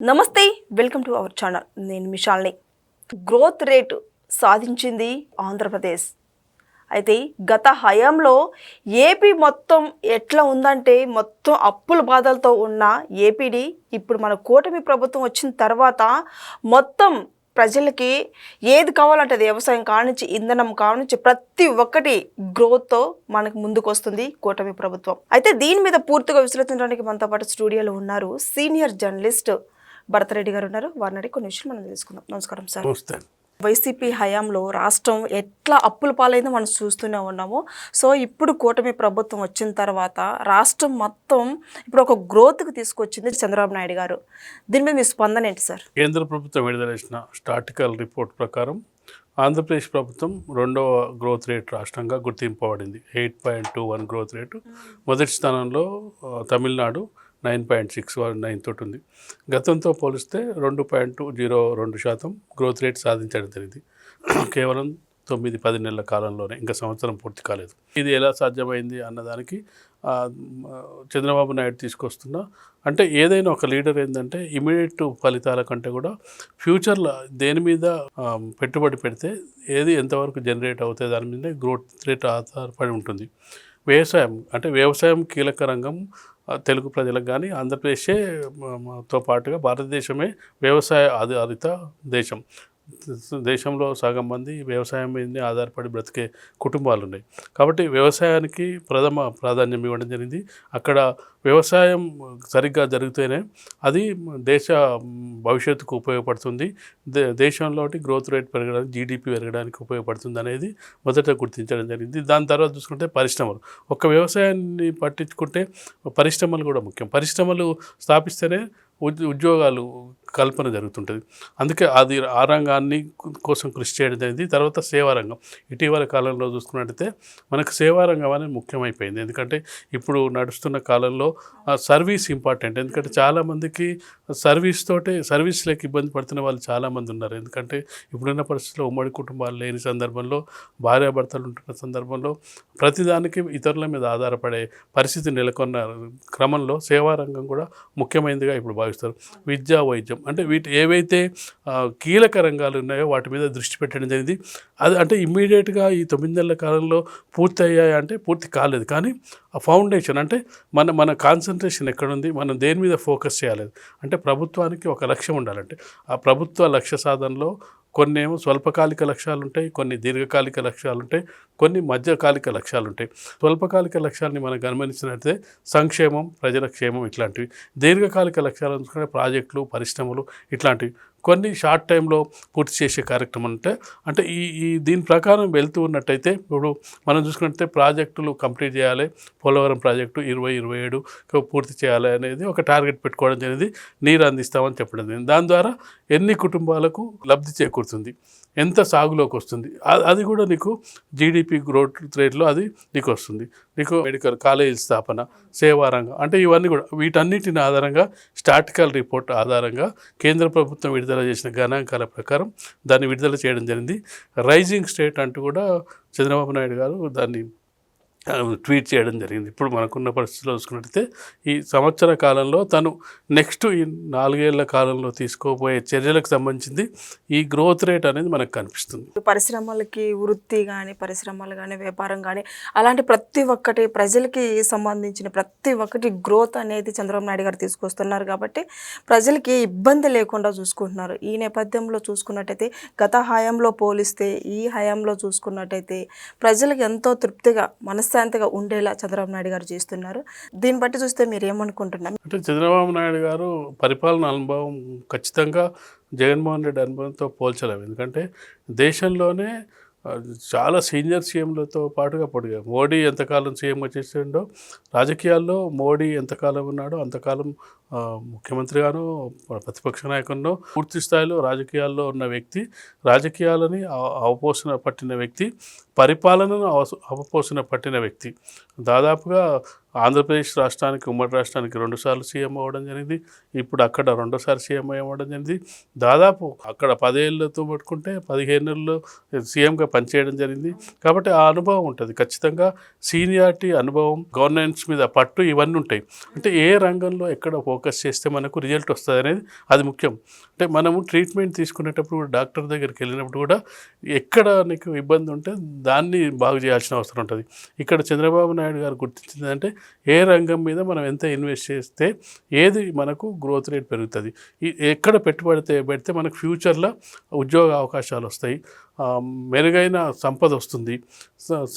నమస్తే welcome to our channel. నేను మిషాల్ని growth rate సాధించింది ఆంధ్రప్రదేశ్. అయితే గత హయాంలో ఏపీ మొత్తం ఎట్లా ఉందంటే మొత్తం అప్పుల బాధలతో ఉన్న ఏపీడి ఇప్పుడు మన కూటమి ప్రభుత్వం వచ్చిన తర్వాత మొత్తం ప్రజలకి ఏది కావాలంటే అది వ్యవసాయం కానించి ఇంధనం కానించి ప్రతి ఒక్కటి గ్రోత్తో మనకు ముందుకు వస్తుంది కూటమి ప్రభుత్వం. అయితే దీని మీద పూర్తిగా విశ్లేషించడానికి మనతో పాటు స్టూడియోలో ఉన్నారు సీనియర్ జర్నలిస్ట్ భరతరెడ్డి గారు ఉన్నారు. వారిని అడిగి కొన్ని విషయాలు మనం తెలుసుకుందాం. నమస్కారం సార్. నమస్తే. వైసీపీ హయాంలో రాష్ట్రం ఎట్లా అప్పుల పాలైందో మనం చూస్తూనే ఉన్నాము. సో ఇప్పుడు కూటమి ప్రభుత్వం వచ్చిన తర్వాత రాష్ట్రం మొత్తం ఇప్పుడు ఒక గ్రోత్కి తీసుకొచ్చింది చంద్రబాబు నాయుడు గారు. దీని మీద మీ స్పందన ఏంటి సార్? కేంద్ర ప్రభుత్వం విడుదల చేసిన స్టాటికల్ రిపోర్ట్ ప్రకారం ఆంధ్రప్రదేశ్ ప్రభుత్వం రెండవ గ్రోత్ రేట్ రాష్ట్రంగా గుర్తింపబడింది. Eight point two one growth rate. మొదటి స్థానంలో Tamil Nadu nine point six one nine తోటి ఉంది గతంతో పోలిస్తే రెండు పాయింట్ టూ జీరో రెండు శాతం గ్రోత్ రేట్ సాధించడం జరిగింది. కేవలం తొమ్మిది పది నెలల కాలంలోనే ఇంకా సంవత్సరం పూర్తి కాలేదు. ఇది ఎలా సాధ్యమైంది అన్నదానికి చంద్రబాబు నాయుడు తీసుకొస్తున్న అంటే ఏదైనా ఒక లీడర్ ఏంటంటే ఇమీడియట్ ఫలితాల కంటే కూడా ఫ్యూచర్లో దేని మీద పెట్టుబడి పెడితే ఏది ఎంతవరకు జనరేట్ అవుతుంది దాని మీద గ్రోత్ రేట్ ఆధారపడి ఉంటుంది. వ్యవసాయం అంటే వ్యవసాయం కీలక రంగం తెలుగు ప్రజలకు కానీ ఆంధ్రప్రదేశే తో పాటుగా భారతదేశమే వ్యవసాయ ఆధారిత దేశం. దేశంలో సగం మంది వ్యవసాయం మీద ఆధారపడి బ్రతికే కుటుంబాలు ఉన్నాయి కాబట్టి వ్యవసాయానికి ప్రథమ ప్రాధాన్యం ఇవ్వడం జరిగింది. అక్కడ వ్యవసాయం సరిగ్గా జరిగితేనే అది దేశ భవిష్యత్తుకు ఉపయోగపడుతుంది. దే దేశంలోటి గ్రోత్ రేట్ పెరగడానికి జీడిపి పెరగడానికి ఉపయోగపడుతుంది అనేది మొదట గుర్తించడం జరిగింది. దాని తర్వాత చూసుకుంటే పరిశ్రమలు. ఒక వ్యవసాయాన్ని పట్టించుకుంటే పరిశ్రమలు కూడా ముఖ్యం. పరిశ్రమలు స్థాపిస్తేనే ఉద్యోగాలు కల్పన జరుగుతుంటుంది. అందుకే అది ఆ రంగాన్ని కోసం కృషి చేయడం జరిగింది. తర్వాత సేవారంగం. ఇటీవల కాలంలో చూసుకున్నట్టయితే మనకు సేవారంగం అనేది ముఖ్యమైపోయింది. ఎందుకంటే ఇప్పుడు నడుస్తున్న కాలంలో సర్వీస్ ఇంపార్టెంట్. ఎందుకంటే చాలామందికి సర్వీస్ తోటే సర్వీస్ లేక ఇబ్బంది పడుతున్న వాళ్ళు చాలామంది ఉన్నారు. ఎందుకంటే ఇప్పుడున్న పరిస్థితుల్లో ఉమ్మడి కుటుంబాలు లేని సందర్భంలో భార్యాభర్తలు ఉంటున్న సందర్భంలో ప్రతిదానికి ఇతరుల మీద ఆధారపడే పరిస్థితి నెలకొన్న క్రమంలో సేవారంగం కూడా ముఖ్యమైనదిగా ఇప్పుడు భావిస్తారు. విద్యా వైద్యం. అంటే వీటి ఏవైతే కీలక రంగాలు ఉన్నాయో వాటి మీద దృష్టి పెట్టడం జరిగింది. అది అంటే ఇమ్మీడియట్గా ఈ తొమ్మిది నెలల కాలంలో పూర్తి అయ్యాయి అంటే పూర్తి కాలేదు. కానీ ఫౌండేషన్ అంటే మన మన కాన్సన్ట్రేషన్ ఎక్కడుంది మనం దేని మీద ఫోకస్ చేయాలి? అంటే ప్రభుత్వానికి ఒక లక్ష్యం ఉండాలంటే ఆ ప్రభుత్వ లక్ష్య సాధనలో కొన్ని ఏమో స్వల్పకాలిక లక్ష్యాలు ఉంటాయి కొన్ని దీర్ఘకాలిక లక్ష్యాలు ఉంటాయి కొన్ని మధ్యకాలిక లక్ష్యాలు ఉంటాయి స్వల్పకాలిక లక్ష్యాలని మనం గమనించినట్లయితే సంక్షేమం ప్రజల క్షేమం ఇట్లాంటివి. దీర్ఘకాలిక లక్ష్యాలు చూసుకుంటే ప్రాజెక్టులు పరిశ్రమలు ఇట్లాంటివి. కొన్ని షార్ట్ టైంలో పూర్తి చేసే కార్యక్రమం అంటే అంటే ఈ ఈ దీని ప్రకారం వెళ్తూ ఉన్నట్టయితే ఇప్పుడు మనం చూసుకున్నట్టే ప్రాజెక్టులు కంప్లీట్ చేయాలి పోలవరం ప్రాజెక్టు ఇరవై ఇరవై ఏడు పూర్తి చేయాలి అనేది ఒక టార్గెట్ పెట్టుకోవడం జరిగింది నీరు అందిస్తామని చెప్పడం జరిగింది. దాని ద్వారా ఎన్ని కుటుంబాలకు లబ్ధి చేకూరుతుంది ఎంత సాగులోకి వస్తుంది అది కూడా నీకు జీడిపి గ్రోత్ రేట్లో అది నీకు వస్తుంది. నీకు మెడికల్ కాలేజీ స్థాపన సేవారంగం అంటే ఇవన్నీ కూడా వీటన్నిటిని ఆధారంగా స్టాటికల్ రిపోర్ట్ ఆధారంగా కేంద్ర ప్రభుత్వం విడుదల చేసిన గణాంకాల ప్రకారం దాన్ని విడుదల చేయడం జరిగింది. రైజింగ్ స్టేట్ అంటూ కూడా చంద్రబాబు నాయుడు గారు దాన్ని ట్వీట్ చేయడం జరిగింది. ఇప్పుడు మనకున్న పరిస్థితిలో చూసుకున్నట్టయితే ఈ సంవత్సర కాలంలో తను నెక్స్ట్ ఈ నాలుగేళ్ళ కాలంలో తీసుకోబోయే చర్యలకు సంబంధించింది ఈ గ్రోత్ రేట్ అనేది మనకు కనిపిస్తుంది. పరిశ్రమలకి వృత్తి కానీ పరిశ్రమలు కానీ వ్యాపారం కానీ అలాంటి ప్రతి ఒక్కటి ప్రజలకి సంబంధించిన ప్రతి ఒక్కటి గ్రోత్ అనేది చంద్రబాబు నాయుడు గారు తీసుకొస్తున్నారు కాబట్టి ప్రజలకి ఇబ్బంది లేకుండా చూసుకుంటున్నారు. ఈ నేపథ్యంలో చూసుకున్నట్టయితే గత హయాంలో పోలిస్తే ఈ హయాంలో చూసుకున్నట్టయితే ప్రజలకు ఎంతో తృప్తిగా మనశ్శాంతిగా ఉండేలా చంద్రబాబు నాయుడు గారు చేస్తున్నారు. దీన్ని బట్టి చూస్తే మీరు ఏమనుకుంటున్నారు? అంటే చంద్రబాబు నాయుడు గారు పరిపాలన అనుభవం ఖచ్చితంగా జగన్మోహన్ రెడ్డి అనుభవంతో పోల్చలేము. ఎందుకంటే దేశంలోనే చాలా సీనియర్ సీఎంలతో పాటుగా పొడిగా మోడీ ఎంతకాలం సీఎం వచ్చేసిండో రాజకీయాల్లో మోడీ ఎంతకాలం ఉన్నాడో అంతకాలం ముఖ్యమంత్రి ముఖ్యమంత్రిగాను ప్రతిపక్ష నాయకుల్లో పూర్తి స్థాయిలో రాజకీయాల్లో ఉన్న వ్యక్తి రాజకీయాలని అవపోసిన అవపోసన పట్టిన వ్యక్తి పరిపాలనను అవస- అవపోసన పట్టిన వ్యక్తి. దాదాపుగా ఆంధ్రప్రదేశ్ రాష్ట్రానికి ఉమ్మడి రాష్ట్రానికి రెండుసార్లు సీఎం అవ్వడం జరిగింది. ఇప్పుడు అక్కడ రెండోసారి సీఎం అవ్వడం జరిగింది. దాదాపు అక్కడ పదేళ్ళతో పట్టుకుంటే పదిహేను నెలలు సీఎంగా పనిచేయడం జరిగింది. కాబట్టి ఆ అనుభవం ఉంటుంది. ఖచ్చితంగా సీనియారిటీ అనుభవం గవర్నెన్స్ మీద పట్టు ఇవన్నీ ఉంటాయి. అంటే ఏ రంగంలో ఎక్కడ ఫోకస్ చేస్తే మనకు రిజల్ట్ వస్తుంది అనేది అది ముఖ్యం. అంటే మనము ట్రీట్మెంట్ తీసుకునేటప్పుడు కూడా డాక్టర్ దగ్గరికి వెళ్ళినప్పుడు కూడా ఎక్కడ నీకు ఇబ్బంది ఉంటే దాన్ని బాగు చేయాల్సిన అవసరం ఉంటుంది. ఇక్కడ చంద్రబాబు నాయుడు గారు గుర్తించింది అంటే ఏ రంగం మీద మనం ఎంత ఇన్వెస్ట్ చేస్తే ఏది మనకు గ్రోత్ రేట్ పెరుగుతుంది. ఎక్కడ పెట్టుబడితే పెడితే మనకు ఫ్యూచర్లో ఉద్యోగ అవకాశాలు వస్తాయి. మెరుగైన సంపద వస్తుంది.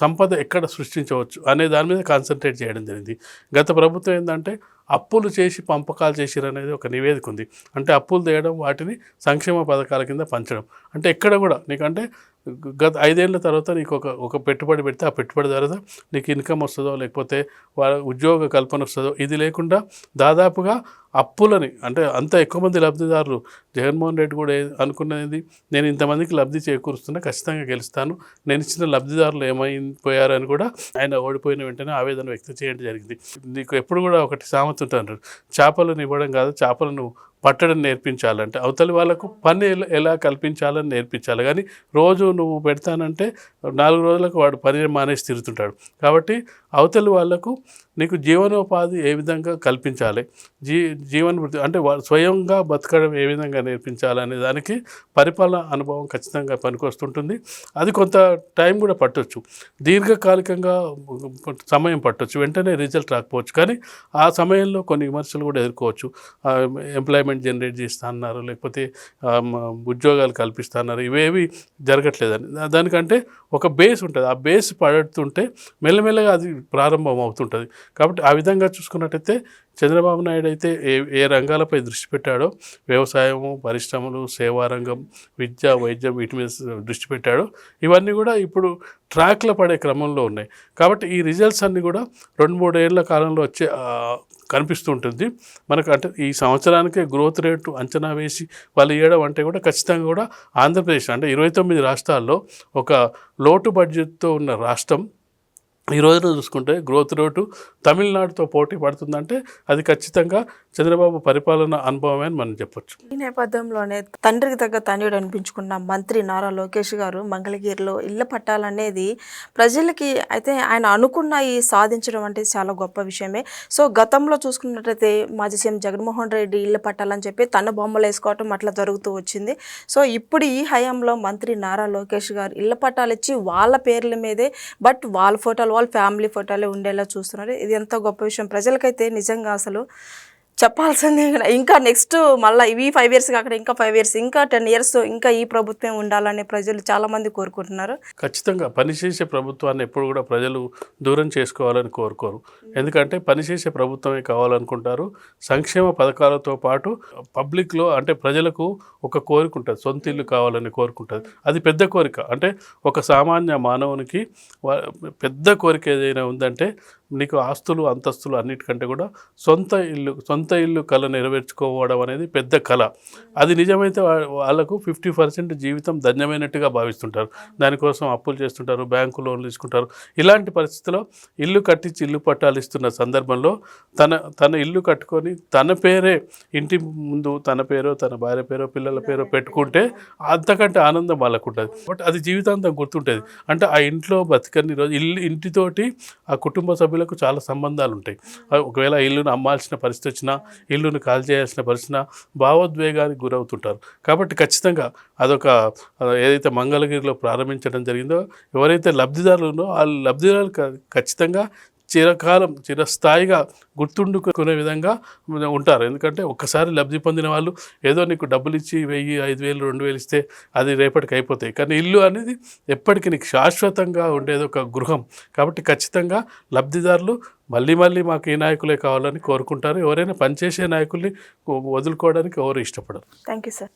సంపద ఎక్కడ సృష్టించవచ్చు అనే దాని మీద కాన్సన్ట్రేట్ చేయడం జరిగింది. గత ప్రభుత్వం ఏంటంటే అప్పులు చేసి పంపకాలు చేసిరు అనేది ఒక నివేదిక ఉంది. అంటే అప్పులు తేయడం వాటిని సంక్షేమ పథకాల కింద పంచడం. అంటే ఎక్కడ కూడా నీకంటే గత ఐదేళ్ళ తర్వాత నీకు ఒక ఒక పెట్టుబడి పెడితే ఆ పెట్టుబడి ద్వారా నీకు ఇన్కమ్ వస్తుందో లేకపోతే వాళ్ళ ఉద్యోగ కల్పన వస్తుందో ఇది లేకుండా దాదాపుగా అప్పులని అంటే అంత ఎక్కువ మంది లబ్ధిదారులు జగన్మోహన్ రెడ్డి కూడా అనుకున్నది నేను ఇంతమందికి లబ్ధి చేకూరుస్తున్నా ఖచ్చితంగా గెలుస్తాను నేను ఇచ్చిన లబ్ధిదారులు ఏమైపోయారని కూడా ఆయన ఓడిపోయిన వెంటనే ఆవేదన వ్యక్తం చేయడం జరిగింది. నీకు ఎప్పుడు కూడా ఒకటి సామెత ఉంటాను చేపలను ఇవ్వడం కాదు చేపలను పట్టడం నేర్పించాలంటే అవతలి వాళ్ళకు పని ఎలా ఎలా కల్పించాలని నేర్పించాలి. కానీ రోజు నువ్వు పెడతానంటే నాలుగు రోజులకు వాడు పని మానేసి తిరుగుతుంటాడు. కాబట్టి అవతలి వాళ్ళకు నీకు జీవనోపాధి ఏ విధంగా కల్పించాలి? జీ జీవన వృద్ధి అంటే స్వయంగా బతకడం ఏ విధంగా నేర్పించాలనే దానికి పరిపాలన అనుభవం ఖచ్చితంగా పనికొస్తుంటుంది. అది కొంత టైం కూడా పట్టొచ్చు. దీర్ఘకాలికంగా సమయం పట్టొచ్చు. వెంటనే రిజల్ట్ రాకపోవచ్చు. కానీ ఆ సమయంలో కొన్ని విమర్శలు కూడా ఎదుర్కోవచ్చు. ఎంప్లాయ్మెంట్ జనరేట్ చేస్తా అన్నారు లేకపోతే ఉద్యోగాలు కల్పిస్తా అన్నారు ఇవేవి జరగట్లేదని. దానికంటే ఒక బేస్ ఉంటుంది. ఆ బేస్ పడుతుంటే మెల్లమెల్లగా అది ప్రారంభం అవుతుంటుంది కాబట్టి ఆ విధంగా చూసుకున్నట్టయితే చంద్రబాబు నాయుడు అయితే ఏ ఏ రంగాలపై దృష్టి పెట్టాడో వ్యవసాయము పరిశ్రమలు సేవా రంగం విద్య వైద్యం వీటి మీద దృష్టి పెట్టాడో ఇవన్నీ కూడా ఇప్పుడు ట్రాక్లో పడే క్రమంలో ఉన్నాయి. కాబట్టి ఈ రిజల్ట్స్ అన్నీ కూడా రెండు మూడేళ్ళ కాలంలో వచ్చే కనిపిస్తుంటుంది కనిపిస్తూ ఉంటుంది. మనకు అంటే ఈ సంవత్సరానికే గ్రోత్ రేటు అంచనా వేసి వాళ్ళు ఇవ్వడం అంటే కూడా ఖచ్చితంగా కూడా ఆంధ్రప్రదేశ్ అంటే ఇరవై తొమ్మిది రాష్ట్రాల్లో ఒక లోటు బడ్జెట్తో ఉన్న రాష్ట్రం ఈ రోజున చూసుకుంటే గ్రోత్ రేటు తమిళనాడుతో పోటీ పడుతుందంటే అది ఖచ్చితంగా చంద్రబాబు పరిపాలన అనుభవమే అని మనం చెప్పొచ్చు. ఈ నేపథ్యంలోనే తండ్రికి తగ్గ తనయుడు అనిపించుకున్న మంత్రి నారా లోకేష్ గారు మంగళగిరిలో ఇళ్ళ పట్టాలనేది ప్రజలకి అయితే ఆయన అనుకున్న ఈ సాధించడం అంటే చాలా గొప్ప విషయమే. సో గతంలో చూసుకున్నట్టయితే మాజీ సీఎం జగన్మోహన్ రెడ్డి ఇళ్ళ పట్టాలని చెప్పి తన బొమ్మలు వేసుకోవటం అట్లా జరుగుతూ వచ్చింది. సో ఇప్పుడు ఈ హయాంలో మంత్రి నారా లోకేష్ గారు ఇళ్ళ పట్టాలు ఇచ్చి వాళ్ళ పేర్ల మీదే బట్ వాళ్ళ ఫోటోలు ఆల్ ఫ్యామిలీ ఫోటోలే ఉండేలా చూస్తున్నారు. ఇది ఎంతో గొప్ప విషయం. ప్రజలకైతే నిజంగా అసలు చెప్పాల్సిందే ఇంకా నెక్స్ట్ మళ్ళీ ఇవి ఫైవ్ ఇయర్స్ కాకుండా ఇంకా ఫైవ్ ఇయర్స్ ఇంకా టెన్ ఇయర్స్ ఇంకా ఈ ప్రభుత్వం ఉండాలని ప్రజలు చాలా మంది కోరుకుంటున్నారు. ఖచ్చితంగా పనిచేసే ప్రభుత్వాన్ని ఎప్పుడు కూడా ప్రజలు దూరం చేసుకోవాలని కోరుకోరు. ఎందుకంటే పనిచేసే ప్రభుత్వమే కావాలనుకుంటారు. సంక్షేమ పథకాలతో పాటు పబ్లిక్లో అంటే ప్రజలకు ఒక కోరిక ఉంటుంది. సొంత ఇల్లు కావాలని కోరుకుంటుంది అది పెద్ద కోరిక. అంటే ఒక సామాన్య మానవునికి పెద్ద కోరిక ఏదైనా ఉందంటే నీకు ఆస్తులు అంతస్తులు అన్నిటికంటే కూడా సొంత ఇల్లు సొంత ఇల్లు కళ నెరవేర్చుకోవడం అనేది పెద్ద కళ. అది నిజమైతే వాళ్ళకు ఫిఫ్టీ పర్సెంట్ జీవితం ధన్యమైనట్టుగా భావిస్తుంటారు. దానికోసం అప్పులు చేస్తుంటారు బ్యాంకు లోన్లు తీసుకుంటారు. ఇలాంటి పరిస్థితిలో ఇల్లు కట్టించి ఇల్లు పట్టాలు ఇస్తున్న సందర్భంలో తన తన ఇల్లు కట్టుకొని తన పేరే ఇంటి ముందు తన పేరో తన భార్య పేరో పిల్లల పేరో పెట్టుకుంటే అంతకంటే ఆనందం వాళ్ళకు ఉంటుంది. బట్ అది జీవితాంతం గుర్తుంటుంది. అంటే ఆ ఇంట్లో బతికని రోజు ఇల్లు ఇంటితోటి ఆ కుటుంబ సభ్యులకు చాలా సంబంధాలు ఉంటాయి ఒకవేళ ఇల్లును అమ్మాల్సిన పరిస్థితి వచ్చినా ఇల్లును కాల్ చేయాల్సిన పరిస్థితి భావోద్వేగానికి గురవుతుంటారు. కాబట్టి ఖచ్చితంగా అదొక ఏదైతే మంగళగిరిలో ప్రారంభించడం జరిగిందో ఎవరైతే లబ్ధిదారులు ఉన్నో ఆ లబ్ధిదారులు ఖచ్చితంగా చిరకాలం చిరస్థాయిగా గుర్తుండుకునే విధంగా ఉంటారు. ఎందుకంటే ఒక్కసారి లబ్ధి పొందిన వాళ్ళు ఏదో నీకు డబ్బులు ఇచ్చి వెయ్యి ఐదు వేలు రెండు వేలు ఇస్తే అది రేపటికి అయిపోతాయి. కానీ ఇల్లు అనేది ఎప్పటికీ నీకు శాశ్వతంగా ఉండేది ఒక గృహం. కాబట్టి ఖచ్చితంగా లబ్ధిదారులు మళ్ళీ మళ్ళీ మాకు ఈ నాయకులే కావాలని కోరుకుంటారు. ఎవరైనా పనిచేసే నాయకుల్ని వదులుకోవడానికి ఎవరు ఇష్టపడరు. Thank you sir.